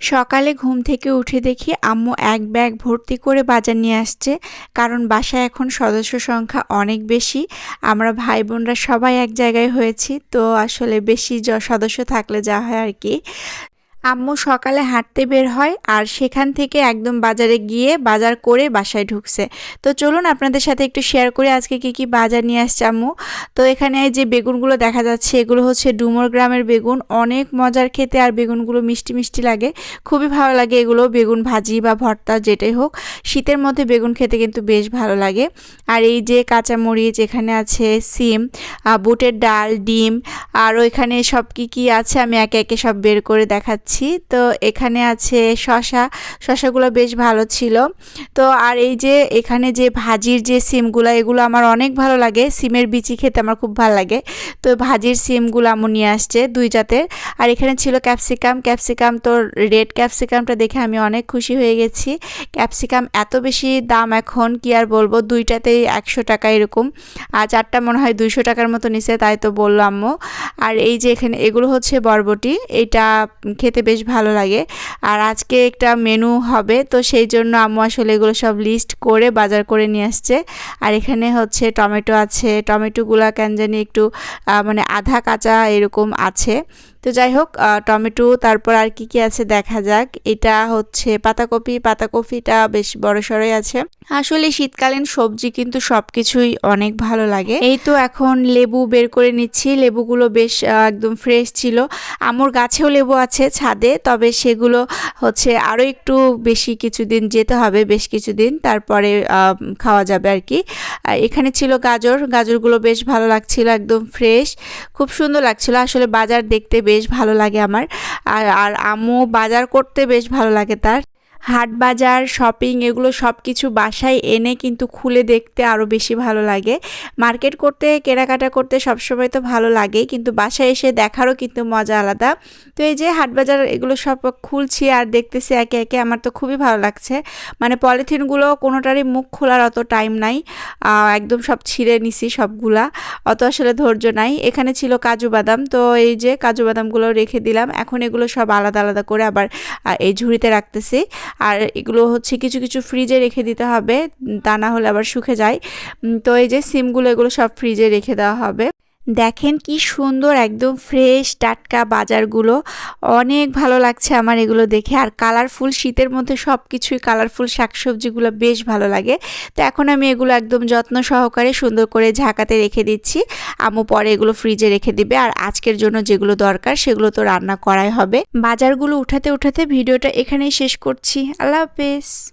সকালে ঘুম থেকে উঠে দেখি আম্মু এক ব্যাগ ভর্তি করে বাজার নিয়ে আসছে, কারণ বাসায় এখন সদস্য সংখ্যা অনেক বেশি। আমরা ভাই বোনরা সবাই এক জায়গায় হয়েছি, তো আসলে বেশি সদস্য থাকলে যা হয় আর কি। আম্মু সকালে হাঁটতে বের হয় আর সেখান থেকে একদম বাজারে গিয়ে বাজার করে বাসায় ঢুকছে। তো চলুন আপনাদের সাথে একটু শেয়ার করি আজকে কি কি বাজার নিয়ে আসছে আম্মু। তো এখানে যে বেগুনগুলো দেখা যাচ্ছে, এগুলো হচ্ছে ডুমর গ্রামের বেগুন। অনেক মজার খেতে আর বেগুনগুলো মিষ্টি মিষ্টি লাগে। খুবই ভালো লাগে এগুলো, বেগুন ভাজি বা ভর্তা যেটাই হোক। শীতের মধ্যে বেগুন খেতে কিন্তু বেশ ভালো লাগে। আর এই যে কাঁচামরিচ এখানে আছে, সিম বুটের ডাল, ডিম, আর ওইখানে সব কি কি আছে আমি একে একে সব বের করে দেখাচ্ছি। তো এখানে আছে শশা। শশাগুলো বেশ ভালো ছিল। তো আর এই যে এখানে যে ভাজির যে সিমগুলো, এগুলো আমার অনেক ভালো লাগে। সিমের বিচি খেতে আমার খুব ভালো লাগে। তো ভাজির সিমগুলো আমু নিয়ে আসছে দুই জাতের আর এখানে ছিল ক্যাপসিকাম। ক্যাপসিকাম তো রেড ক্যাপসিকামটা দেখে আমি অনেক খুশি হয়ে গেছি। ক্যাপসিকাম এত বেশি দাম এখন, কি আর বলব? দুইটাতেই একশো টাকা এরকম। আর চারটা মনে হয় দুইশো টাকার মতো নিছে, তাই তো বলল আম্মু। আর এই যে এখানে, এগুলো হচ্ছে বরবটি। এটা খেতে বেশ ভালো লাগে। আর আজকে একটা মেনু হবে, তো সেই জন্য আম্মু আসলে এগুলো সব লিস্ট করে বাজার করে নিয়ে আসছে। আর এখানে হচ্ছে টমেটো আছে, টমেটোগুলা কেন জানি একটু মানে আধা কাঁচা এরকম আছে। তো যাই হোক টমেটো, তারপর আর কি কি আছে দেখা যাক। এটা হচ্ছে পাতাকপি, পাতাকপিটা বেশ বড় সড়ই আছে। আসলে শীতকালীন সবজি কিন্তু সব কিছুই অনেক ভালো লাগে। এই তো এখন লেবু বের করে নিচ্ছি, লেবুগুলো বেশ একদম ফ্রেশ ছিল। আমর গাছেও লেবু আছে ছাদে তবে সেগুলো হচ্ছে আরও একটু বেশি কিছুদিন যেতে হবে, বেশ কিছুদিন, তারপরে খাওয়া যাবে আর কি এখানে ছিল গাজর, গাজরগুলো বেশ ভালো লাগছিল, একদম ফ্রেশ খুব সুন্দর লাগছিল, আসলে বাজার দেখতে বেশ ভালো লাগে আমার। আর আর আম্মু বাজার করতে বেশ ভালো লাগে তার। হাট বাজার শপিং এগুলো সব কিছু বাসায় এনে কিন্তু খুলে দেখতে আরও বেশি ভালো লাগে। মার্কেট করতে, কেনাকাটা করতে সবসময় তো ভালো লাগেই কিন্তু বাসায় এসে দেখারও কিন্তু মজা আলাদা। তো এই যে হাট বাজার এগুলো সব খুলছি আর দেখতেছি একে একে, আমার তো খুবই ভালো লাগছে। মানে পলিথিনগুলো কোনোটারই মুখ খোলার অত টাইম নাই। একদম সব ছিঁড়ে নিছি সবগুলা, অত আসলে ধৈর্য নাই। এখানে ছিল কাজু বাদাম, তো এই যে কাজু বাদামগুলো রেখে দিলাম। এখন এগুলো সব আলাদা আলাদা করে আবার এই ঝুড়িতে রাখতেছি। আর এগুলো হচ্ছে কিছু কিছু ফ্রিজে রেখে দিতে হবে। তা না হলে আবার শুকে যায়। তো এই যে সিমগুলো এগুলো সব ফ্রিজে রেখে দেওয়া হবে। দেখেন কি সুন্দর, একদম ফ্রেশ টাটকা বাজারগুলো। অনেক ভালো লাগছে আমার এগুলো দেখে। আর কালারফুল শীতের মধ্যে সব কিছুই কালারফুল শাকসবজিগুলো বেশ ভালো লাগে। তো এখন আমি এগুলো একদম যত্ন সহকারে সুন্দর করে ঝাঁকাতে রেখে দিচ্ছি। আমু পরে এগুলো ফ্রিজে রেখে দিবে। আর আজকের জন্য যেগুলো দরকার সেগুলো তো রান্না করাই হবে। বাজারগুলো উঠাতে উঠাতে ভিডিওটা এখানেই শেষ করছি। আল্লাহ হাফেজ।